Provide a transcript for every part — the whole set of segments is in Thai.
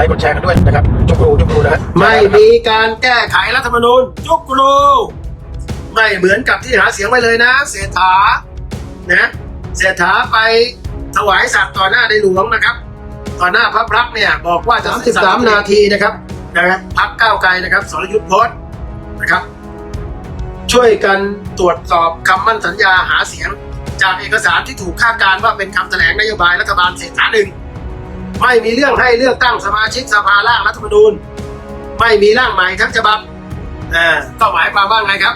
ลค์กดแชร์กันด้วยนะครับจุกรูจุกรูนะฮะไม่มีการแก้ไขรัฐธรรมนูญจุกรูไม่เหมือนกับที่หาเสียงไว้เลยนะเศรษฐานะเศรษฐาไปถวายสัตว์ต่อหน้าในหลวงนะครับ ต่อหน้าพระพักตร์เนี่ยบอกว่าจะ33นาทีนะครับนะครับพักก้าวไกลนะครับสรยุทธ์โพสต์นะครับ ช่วยกันตรวจสอบคำมั่นสัญญาหาเสียง จากเอกสารที่ถูกคาดการณ์ว่าเป็นคำแถลงนโยบายรัฐบาลเศรษฐาหนึ่ง ไม่มีเรื่องให้เลือกตั้งสมาชิกสภาร่างรัฐธรรมนูญ ไม่มีร่างใหม่ทั้งฉบับอ่าก็หมายความว่าไงครับ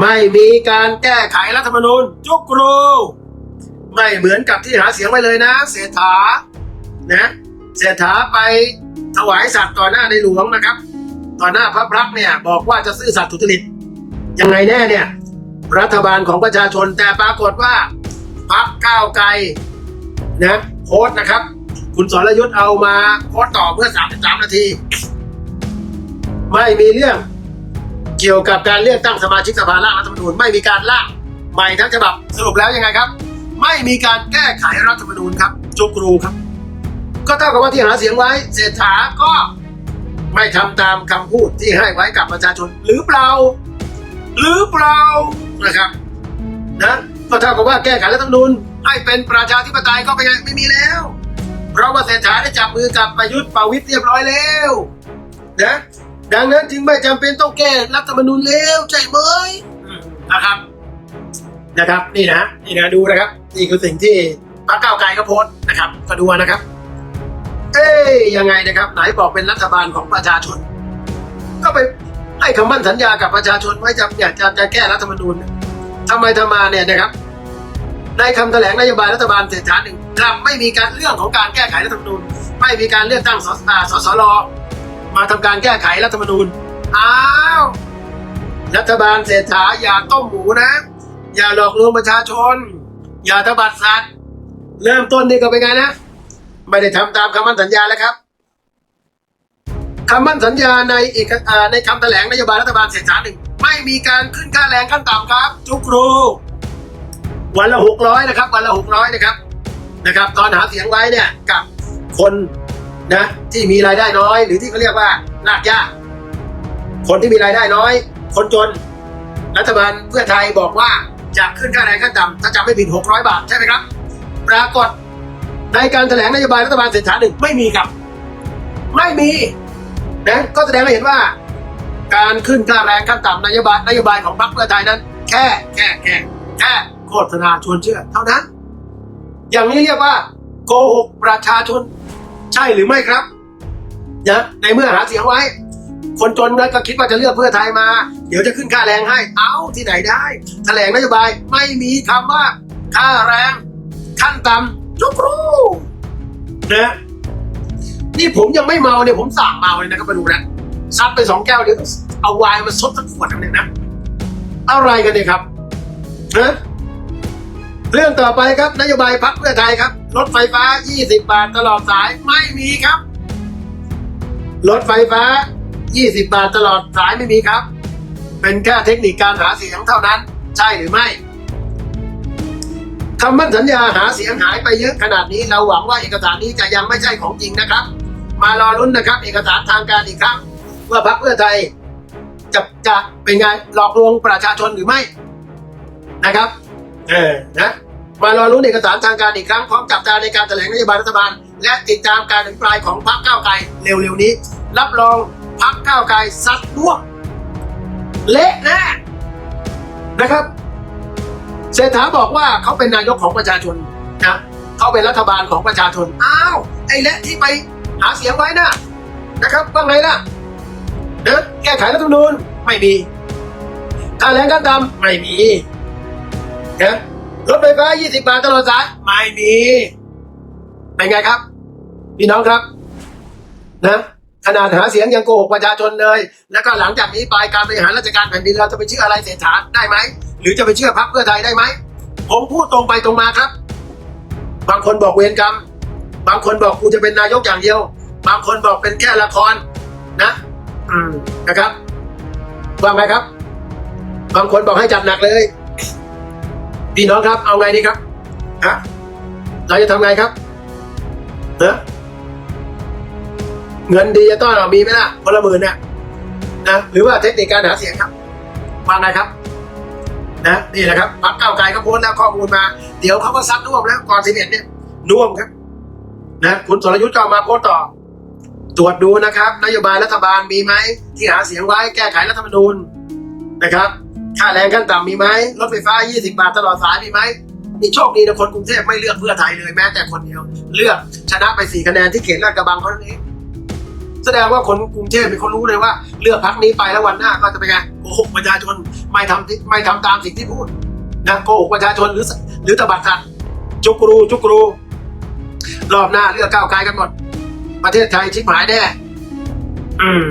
ไม่มีการแก้ไขรัฐธรรมนูญจุกรูไม่เหมือนกับที่หาเสียงไว้เลยนะเศรษฐานะเศรษฐาไปถวายสัตว์ต่อหน้าในหลวงนะครับ ต่อหน้าพระพักเนี่ยบอกว่าจะซื่อสัตย์สุจริตยังไงแน่เนี่ย รัฐบาลของประชาชนแต่ปรากฏว่าพักก้าวไกลนะโพสต์นะครับ คุณสรยุทธ์เอามาโพสต์ต่อเมื่อ 33 นาที ไม่มีเรื่องเกี่ยวกับการเลือกตั้งสมาชิกสภาร่างรัฐธรรมนูญไม่มีการร่างใหม่ทั้งฉบับสรุปแล้วยังไงครับ ไม่มีการแก้ไขรัฐธรรมนูญครับจุกรูครับ ก็เท่ากับว่าที่หาเสียงไว้เศรษฐาก็ไม่ทำตามคำพูดที่ให้ไว้กับประชาชนหรือเปล่า หรือเปล่านะครับนะก็เท่ากับว่าแก้ไขรัฐธรรมนูญให้เป็นประชาธิปไตยก็ไปนไงไม่มีแล้ว เพราะว่าเศรษฐาได้จับมือกับประยุทธ์ประวิตรเรียบร้อยแล้วนะดังนั้นจึงไม่จำเป็นต้องแก้รัฐธรรมนูญแล้วใช่ไหมอืมนะครับ นะครับ นี่นะนี่นะดูนะครับ นี่คือสิ่งที่พรรคก้าวไกลก็โพสต์นะครับก็ดูนะครับ เอ้ยยังไงนะครับ ไหนบอกเป็นรัฐบาลของประชาชน ก็ไปให้คำมั่นสัญญากับประชาชนไว้จะอยากจะจะแก้รัฐธรรมนูญทำไมทำมาเนี่ยนะครับ ในคำแถลงนโยบายรัฐบาลเศรษฐาหนึ่งกลับไม่มีการเรื่องของการแก้ไขรัฐธรรมนูญไม่มีการเลือกตั้งสอ่าสสรมาทำการแก้ไขรัฐธรรมนูญอ้าวรัฐบาลเศรษฐาอย่าต้มหมูนะ อย่าหลอกลวงประชาชน อย่าตบัดสัตว์เริ่มต้นนี่ก็เป็นไงนะ ไม่ได้ทำตามคำมั่นสัญญาแล้วครับคำมั่นสัญญาในเอกในคำแถลงนโยบายรัฐบาลเศรษฐาหนึ่งไม่มีการขึ้นค่าแรงขั้นต่ำครับ ทุกครู วันละหกร้อยนะครับ วันละหกร้อยนะครับนะครับ ตอนหาเสียงไว้เนี่ยกับคนนะที่มีรายได้น้อย หรือที่เขาเรียกว่าลากยากคนที่มีรายได้น้อย คนจน รัฐบาลเพื่อไทยบอกว่าจะขึ้นค่าแรงขั้นต่ำถ้าจำไม่ผิด 600 บาทใช่ไหมครับ ปรากฏในการแถลงนโยบายรัฐบาลเศรษฐาหนึ่งไม่มีครับ ไม่มีนะก็แสดงให้เห็นว่า การขึ้นค่าแรงขั้นต่ำนโยบายนโยบายของพรรคเพื่อไทยนั้น แค่แค่แค่แค่ โฆษณาชวนเชื่อ เท่านั้น อย่างนี้เรียกว่าโกหกประชาชน ใช่หรือไม่ครับนะในเมื่อหาเสียงไว้ คนจนนั้นก็คิดว่าจะเลือกเพื่อไทยมา เดี๋ยวจะขึ้นค่าแรงให้ เอาที่ไหนได้แถลงนโยบายไม่มีคำว่าค่าแรงขั้นต่ำจุกรูนะนี่ผมยังไม่เมาเนี่ยผมสั่งเมาเลยนะครับมาดูนะซัดไปสองแก้วเดี๋ยวเอาไวน์มาซดสักขวดนึงเนี่ยนะ อะไรกันเนี่ยครับนะ เรื่องต่อไปครับนโยบายพักเพื่อไทยครับ รถไฟฟ้า 20 บาทตลอดสายไม่มีครับ รถไฟฟ้า 20 บาทตลอดสายไม่มีครับ เป็นแค่เทคนิคการหาเสียงเท่านั้น ใช่หรือไม่คำมั่นสัญญาหาเสียงหายไปเยอะขนาดนี้เราหวังว่าเอกสารนี้จะยังไม่ใช่ของจริงนะครับ มารอรุ้นนะครับ เอกสารทางการอีกครั้งว่าพรรคเพื่อไทยจะจะเป็นไงหลอกลวงประชาชนหรือไม่นะครับ เออนะ มารอรุ้นเอกสารทางการอีกครั้งพร้อมจับตาในการแถลงนโยบายรัฐบาล และติดตามการถึงปลายของพรรคก้าวไกลเร็วๆนี้ รับรองพรรคก้าวไกลซัดน่วมเละแน่นะครับเศรษฐาบอกว่าเขาเป็นนายกของประชาชนนะเขาเป็นรัฐบาลของประชาชนอ้าวไอ้เละที่ไปหาเสียงไว้นะนะครับว่าไงล่ะเนะแก้ไขรัฐธรรมนูญไม่มีค่าแรงขั้นต่ำไม่มีนะ รถไฟฟ้า 20 บาทตลอดสายไม่มี เป็นไงครับ พี่น้องครับ นะขนาดหาเสียงยังโกหกประชาชนเลย แล้วก็หลังจากนี้ไปการบริหารราชการแผ่นดินเราจะไปเชื่ออะไรเศรษฐาได้ไหม หรือจะไปเชื่อพรรคเพื่อไทยได้ไหม ผมพูดตรงไปตรงมาครับ บางคนบอกเวรกรรม บางคนบอกกูจะเป็นนายกอย่างเดียว บางคนบอกเป็นแค่ละคร นะ อืมนะครับว่าไงครับ บางคนบอกให้จัดหนักเลย พี่น้องครับเอาไงดีครับฮะเราจะทำไงครับเนอะเงินดีจะต้อนเรามีไหมล่ะคนละหมื่นเนี่ยนะหรือว่าเทคนิคการหาเสียงครับวางไงครับ นะนี่แหละครับพักเก้าไกลก็โพสต์แล้วข้อมูลมา เดี๋ยวเขาก็ซัดน่วมแล้วก่อนสิบเอ็ดเนี่ยน่วมครับ นะคุณสรยุทธ์ก็มาโพสต์ต่อ ตรวจดูนะครับ นโยบายรัฐบาลมีไหมที่หาเสียงไว้แก้ไขรัฐธรรมนูญนะครับ ค่าแรงขั้นต่ำมีไหมรถไฟฟ้า 20 บาทตลอดสายมีไหมนี่โชคดีนะคนกรุงเทพไม่เลือกเพื่อไทยเลยแม้แต่คนเดียว เลือกชนะไปสี่คะแนนที่เขตลาดกระบังเท่านั้นเองแสดงว่าคนกรุงเทพเป็นคนรู้เลยว่า เลือกพักนี้ไปแล้ววันหน้าก็จะเป็นไงโกหกประชาชนไม่ทำไม่ทำตามสิ่งที่พูดนะโกหกประชาชนหรือหรือตบัดสัตว์จุกรูจุกรูรอบหน้าเลือกก้าวไกลกันหมด ประเทศไทยชิบหายแน่อืม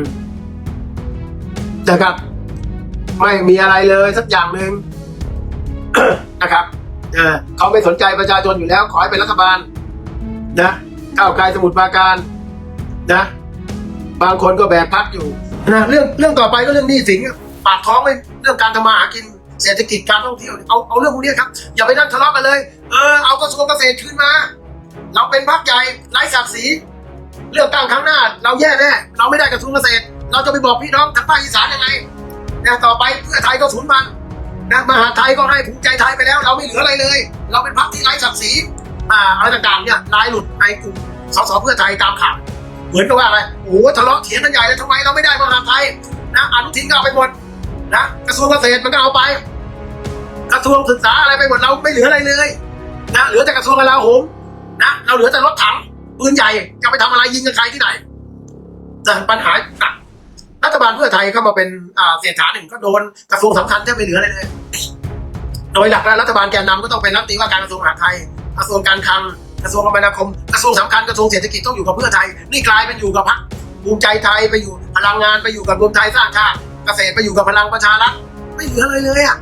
นะครับ ไม่มีอะไรเลยสักอย่างหนึ่งนะครับเออเขาไม่สนใจประชาชนอยู่แล้ว ขอให้เป็นรัฐบาล นะก้าวไกลสมุทรปราการนะ บางคนก็แบกพักอยู่นะเรื่องเรื่องต่อไปก็เรื่องหนี้สินปากท้องไม่เรื่องการทำมาหากินเศรษฐกิจการท่องเที่ยวเอาเอาเรื่องพวกนี้ครับ อย่าไปนั่งทะเลาะกันเลย เออเอากระทรวงเกษตรคืนมา เราเป็นพักใหญ่ไร้ศักดิ์ศรีเลือกตั้งครั้งหน้า เราแย่แน่เราไม่ได้กระทรวงเกษตร เราจะไปบอกพี่น้องทางภาคอีสานยังไง นะต่อไปเพื่อไทยก็สูญพันธ์นะมหาไทยก็ให้ภูมิใจไทยไปแล้ว เราไม่เหลืออะไรเลย เราเป็นพรรคที่ไร้ศักดิ์ศรีอ่าอะไรต่างๆเนี่ยลายหลุดในกลุ่มสสเพื่อไทยตามข่าวเหมือนกับว่าอะไรโอ้ทะเลาะเถียงกันใหญ่เลยทำไมเราไม่ได้มหาไทยนะอนุทินก็เอาไปหมดนะกระทรวงเกษตรมันก็เอาไป กระทรวงศึกษาอะไรไปหมดเราไม่เหลืออะไรเลยนะเหลือแต่กระทรวงกลาโหมนะเราเหลือแต่รถถังปืนใหญ่จะไปทำอะไรยิงกับใครที่ไหนแต่ปัญหาหนัก ฐบาลเพื่อไทยเข้ามาเป็นเศรษฐาหนึ่งก็โดนกระทรวงสำคัญแทบไม่เหลืออะไรเลยโดยหลักแล้วรัฐบาลแกนนำก็ต้องเป็นรัฐมนตรีว่าการกระทรวงมหาดไทยกระทรวงการคลังกระทรวงคมนาคมกระทรวงสำคัญกระทรวงเศรษฐกิจต้องอยู่กับเพื่อไทยนี่กลายเป็นอยู่กับพรรคภูมิใจไทยไปอยู่พลังงานไปอยู่กับรวมไทยสร้างชาติเกษตรไปอยู่กับพลังประชารัฐไม่เหลืออะไรเลยอะ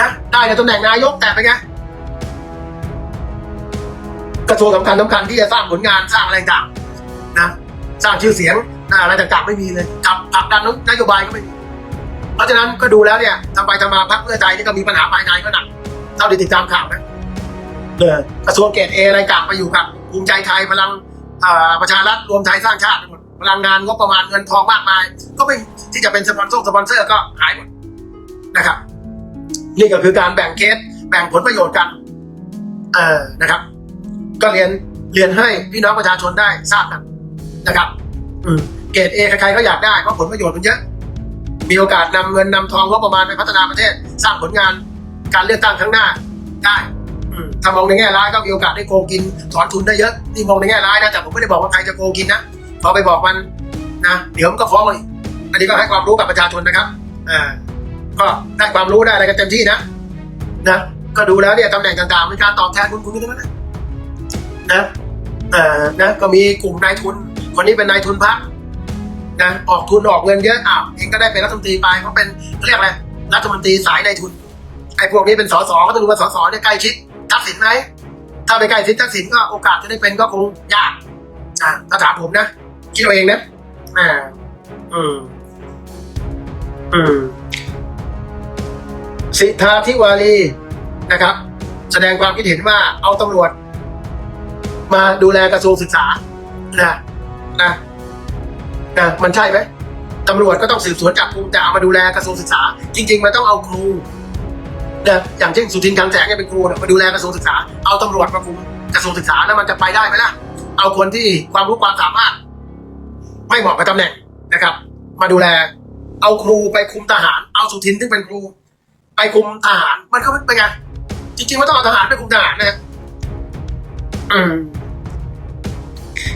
นะได้ในตำแหน่งนายกแต่เป็นไงกระทรวงสำคัญสำคัญที่จะสร้างผลงานสร้างอะไรต่างนะสร้างชื่อเสียง อะไรต่างๆไม่มีเลยกับผลักดันนโยบายก็ไม่มี เพราะฉะนั้นก็ดูแล้วเนี่ยทำไปทำมาพรรคเพื่อไทยนี่ก็มีปัญหาภายในก็หนักเท่าที่ติดตามข่าวนะเออกระทรวงเกตเออะไรต่างไปอยู่กับภูมิใจไทยพลังอ่าประชารัฐรวมไทยสร้างชาติหมดพลังงานงบประมาณเงินทองมากมาย ก็ไม่ที่จะเป็นสปอนเซอร์สปอนเซอร์ก็หายหมดนะครับ นี่ก็คือการแบ่งเคสแบ่งผลประโยชน์กัน เออนะครับ ก็เรียนเรียนให้พี่น้องประชาชนได้ทราบกันนะครับ อืม เกรดเอใครๆก็อยากได้เพราะผลประโยชน์มันเยอะ มีโอกาสนำเงินนำทองงบประมาณไปพัฒนาประเทศ สร้างผลงานการเลือกตั้งครั้งหน้าได้อืมถ้ามองในแง่ร้ายก็มีโอกาสได้โกงกินถอนทุนได้เยอะนี่มองในแง่ร้ายนะแต่ผมไม่ได้บอกว่าใครจะโกงกินนะพอไปบอกมันนะเดี๋ยวมันก็ฟ้องเลยอันนี้ก็ให้ความรู้กับประชาชนนะครับอ่าก็ได้ความรู้ได้อะไรกันเต็มที่นะนะก็ดูแล้วเนี่ยตำแหน่งต่างๆเป็นการตอบแทนคุณคุณทั้งนั้นนะนะเอ่อนะก็มีกลุ่มนายทุน คนนี้เป็นนายทุนพัก นะออกทุนออกเงินเยอะอ้าวเองก็ได้เป็นรัฐมนตรีไปเขาเป็นเขาเรียกอะไรรัฐมนตรีสายในทุนไอ้พวกนี้เป็นสสก็ต้องดูว่าสสเนี่ยใกล้ชิดทักษิณไหมถ้าไปใกล้ชิดทักษิณก็โอกาสจะได้เป็นก็คงยากอ่าถ้าถามผมนะคิดเอาเองนะอ่าอืมอืมสิทธาธิวารีนะครับ แสดงความคิดเห็นว่าเอาตำรวจ มาดูแลกระทรวงศึกษานะนะ นะมันใช่ไหมตำรวจก็ต้องสืบสวนจับกลุ่มแต่เอามาดูแลกระทรวงศึกษา จริง ๆ มันต้องเอาครูนะอย่างเช่นสุทินคลังแสงเนี่ยเป็นครูมาดูแลกระทรวงศึกษาเอาตำรวจมาคุมกระทรวงศึกษาแล้วมันจะไปได้ไหมล่ะเอาคนที่ความรู้ความสามารถ ไม่เหมาะกับตำแหน่งนะครับ มาดูแล เอาครูไปคุมทหาร เอาสุทินซึ่งเป็นครู ไปคุมทหาร มันก็เป็นไงจริงๆมันต้องเอาทหารไปคุมทหารนะอืม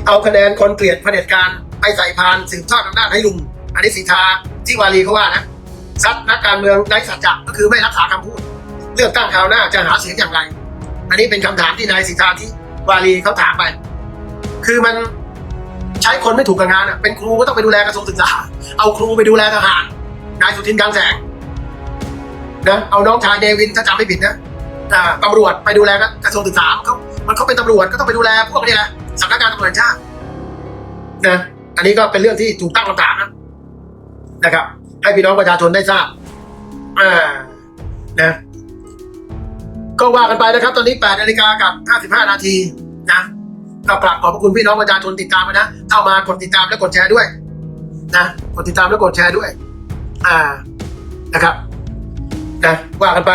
เอาคะแนนคนเกลียดเผด็จการ ไปใส่พานสืบทอดอำนาจให้ลุง อันนี้สิทาที่วารีเขาว่านะซัดนักการเมืองไร้สัจจะก็คือไม่รักษาคำพูด เลือกตั้งคราวหน้าจะหาเสียงอย่างไร อันนี้เป็นคำถามที่นายสิทธาที่วารีเขาถามไป คือมันใช้คนไม่ถูกกับงานอะเป็นครูก็ต้องไปดูแลกระทรวงศึกษา เอาครูไปดูแลทหารนายสุทินกลางแสงนะเอาน้องชายเดวินถ้าจำไม่ผิดนะตำรวจไปดูแลกระทรวงศึกษาเขามันเขาเป็นตำรวจก็ต้องไปดูแลพวกนี้แหละสำนักงานตำรวจแห่งชาตินะ อันนี้ก็เป็นเรื่องที่ถูกตั้งคำถามนะนะครับ ให้พี่น้องประชาชนได้ทราบอ่านะก็ว่ากันไปนะครับ ตอนนี้8นาฬิกากับ 55 นาทีนะก็กราบขอบพระคุณพี่น้องประชาชนติดตามนะเข้ามากดติดตามและกดแชร์ด้วย นะกดติดตามและกดแชร์ด้วย อ่านะครับนะว่ากันไป